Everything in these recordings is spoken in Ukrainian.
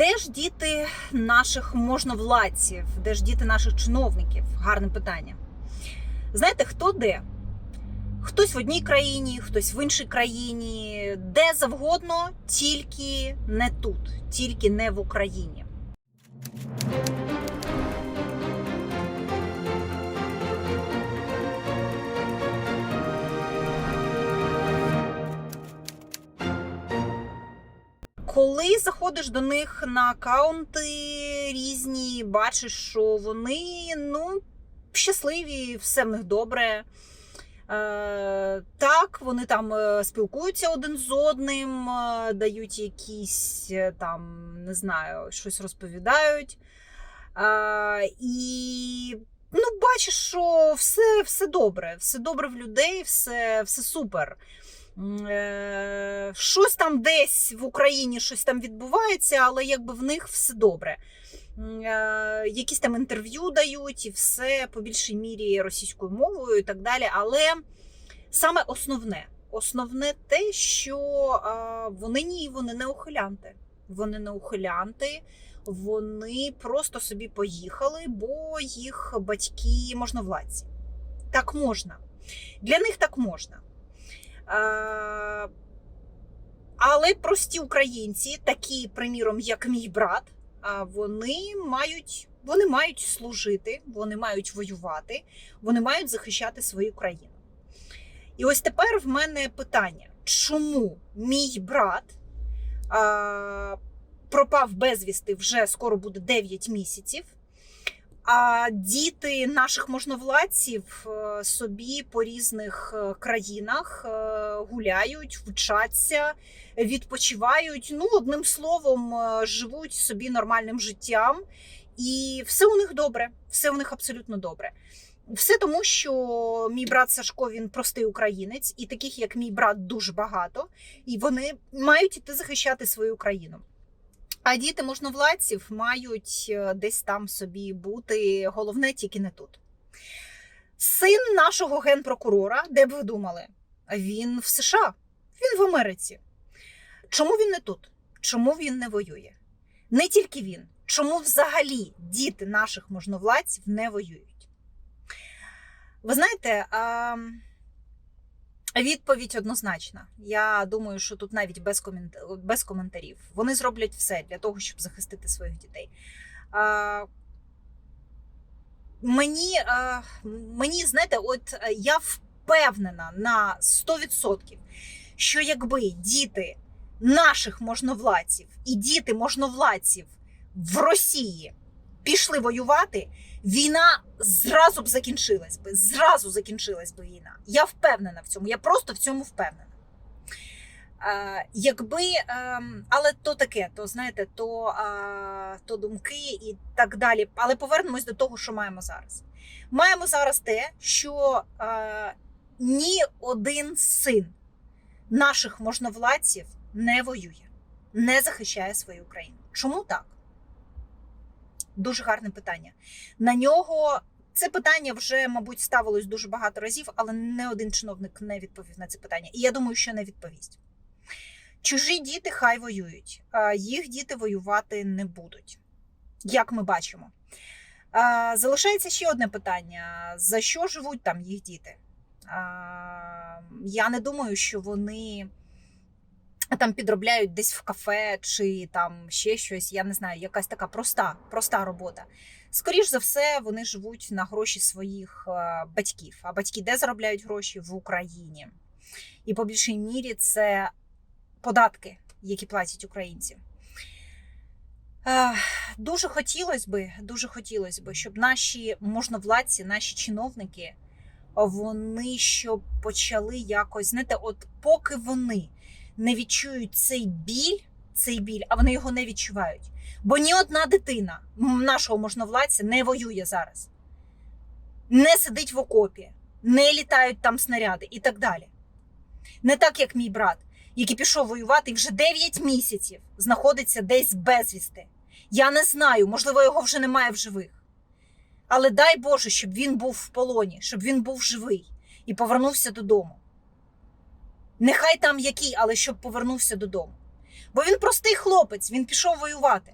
Де ж діти наших можновладців, де ж діти наших чиновників? Гарне питання. Знаєте, хто де? Хтось в одній країні, хтось в іншій країні, де завгодно, тільки не тут, тільки не в Україні. Коли заходиш до них на акаунти різні, бачиш, що вони ну, щасливі, все в них добре. Е, так, вони там е, спілкуються один з одним, е, дають якісь там, не знаю, щось розповідають. І ну, бачиш, що все, все добре, все добре в людей, все, все супер. Е, Щось там десь в Україні щось там відбувається, але якби в них все добре. Е, Якісь там інтерв'ю дають і все по більшій мірі російською мовою і так далі. Але саме основне, основне те, що вони ні, вони не ухилянти. Вони не ухилянти, вони просто собі поїхали, бо їх батьки можновладці. Так можна. Для них так можна. Але прості українці, такі, приміром, як мій брат, вони мають, вони мають служити, вони мають воювати, вони мають захищати свою країну. І ось тепер в мене питання: чому мій брат пропав безвісти вже скоро буде 9 місяців? А діти наших можновладців е, собі по різних е, країнах е, гуляють, вчаться, відпочивають. Ну, одним словом, живуть собі нормальним життям, і все у них добре, все у них абсолютно добре. Все тому, що мій брат Сашко він простий українець, і таких як мій брат дуже багато, і вони мають іти захищати свою країну. А діти можновладців мають е, десь там собі бути, головне тільки не тут. Син нашого генпрокурора, де б ви думали, він в США, він в Америці. Чому він не тут? Чому він не воює? Не тільки він. Чому взагалі діти наших можновладців не воюють? Ви знаєте, а, відповідь однозначна. Я думаю, що тут навіть без, без коментарів. Вони зроблять все для того, щоб захистити своїх дітей. А, мені, а, мені, знаєте, от е, я впевнена на 100%, що якби діти наших можновладців і діти можновладців в Росії пішли воювати, війна зразу б закінчилась би. Зразу закінчилась би війна. Я впевнена в цьому. Я просто в цьому впевнена. Якби, е, але то таке, то знаєте, то, то думки і так далі. Але повернемось до того, що маємо зараз. Маємо зараз те, що е, ні один син наших можновладців не воює, не захищає свою країну. Чому так? Дуже гарне питання. На нього це питання вже, мабуть, ставилось дуже багато разів, але не один чиновник не відповів на це питання. І я думаю, що не відповість. Чужі діти хай воюють, їх діти воювати не будуть, як ми бачимо. Залишається ще одне питання: за що живуть там їх діти? Я не думаю, що вони там підробляють десь в кафе чи там ще щось. Я не знаю, якась така проста, проста робота. Скоріш за все, вони живуть на гроші своїх е, батьків. А батьки де заробляють гроші в Україні? І по більшій мірі це податки, які платять українці. Е, Дуже хотілося би, дуже хотілося би, щоб наші можновладці, наші чиновники, вони щоб почали якось, знаєте, от поки вони не відчують цей біль, цей біль, а вони його не відчувають. Бо ні одна дитина нашого можновладця не воює зараз, не сидить в окопі, не літають там снаряди і так далі. Не так, як мій брат, який пішов воювати і вже 9 місяців знаходиться десь безвісти. Я не знаю, можливо, його вже немає в живих. Але дай Боже, щоб він був в полоні, щоб він був живий і повернувся додому. Нехай там який, але щоб повернувся додому. Бо він простий хлопець, він пішов воювати.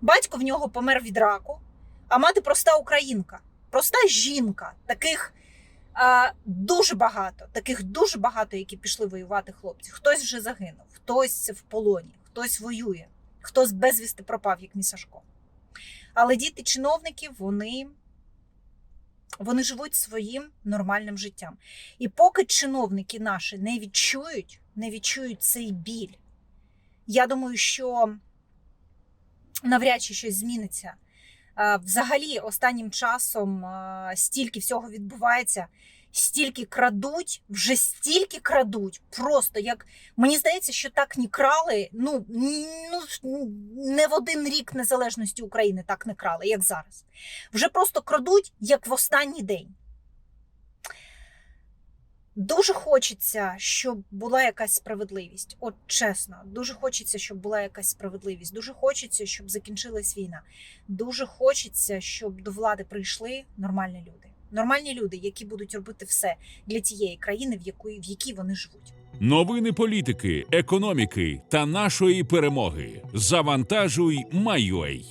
Батько в нього помер від раку, а мати проста українка, проста жінка. Таких а, дуже багато, таких дуже багато, які пішли воювати хлопці. Хтось вже загинув, хтось в полоні, хтось воює, хтось безвісти пропав, як місашко. Але діти чиновників, вони, вони живуть своїм нормальним життям. І поки чиновники наші не відчують, не відчують цей біль, я думаю, що навряд чи щось зміниться. Взагалі, останнім часом стільки всього відбувається, стільки крадуть, вже стільки крадуть. Просто як мені здається, що так не крали. Ну, ну не в один рік незалежності України так не крали, як зараз. Вже просто крадуть, як в останній день. Дуже хочеться, щоб була якась справедливість. От чесно, дуже хочеться, щоб була якась справедливість. Дуже хочеться, щоб закінчилась війна. Дуже хочеться, щоб до влади прийшли нормальні люди. Нормальні люди, які будуть робити все для тієї країни, в якої в якій вони живуть. Новини політики, економіки та нашої перемоги. Завантажуй, Майой.